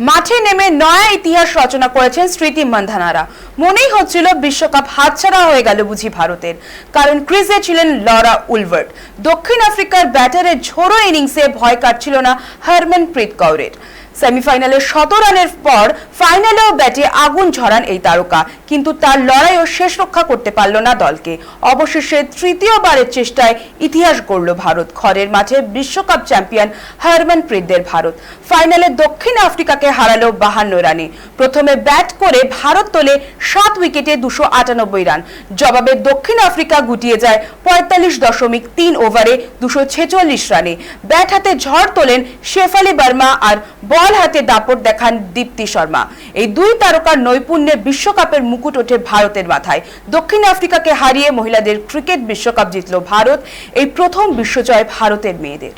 মাঠে নেমে নয়া ইতিহাস রচনা করেছেন স্মৃতি মান্ধানারা। মনেই হচ্ছিল বিশ্বকাপ হাতছাড়া হয়ে গেল বুঝি ভারতের। কারণ ক্রিজে ছিলেন লরা উলভার্ট। দক্ষিণ আফ্রিকার ব্যাটারের ঝোড়ো ইনিংসে ভয় কাটছিল না হরমনপ্রীত কৌরের। সেমিফাইনালে শত রানের পর ফাইনালেও ব্যাটে আগুন ঝরান এই তারকা। কিন্তু তার লড়াইও শেষ রক্ষা করতে পারল না দলকে। অবশেষে তৃতীয়বারের চেষ্টায় ইতিহাস গড়ল ভারত। খড়ের মাঠে বিশ্বকাপ চ্যাম্পিয়ন হরমনপ্রীতদের ভারত। ফাইনালে দক্ষিণ আফ্রিকাকে হারালো বাহান্ন রানে। প্রথমে ব্যাট করে ভারত তোলে সাত উইকেটে দুশো আটানব্বই রান। জবাবে দক্ষিণ আফ্রিকা গুটিয়ে যায় পঁয়তাল্লিশ দশমিক তিন ওভারে দুশো ছেচল্লিশ রানে। ব্যাট হাতে ঝড় তোলেন শেফালি বর্মা আর বল হাতে দাপট দেখান দীপ্তি শর্মা। এই দুই তারকার নৈপুণ্যে বিশ্বকাপের মুকুট ওঠে ভারতের মাথায়। দক্ষিণ আফ্রিকাকে হারিয়ে মহিলাদের ক্রিকেট বিশ্বকাপ জিতল ভারত। এই প্রথম বিশ্বজয় ভারতের মেয়েদের।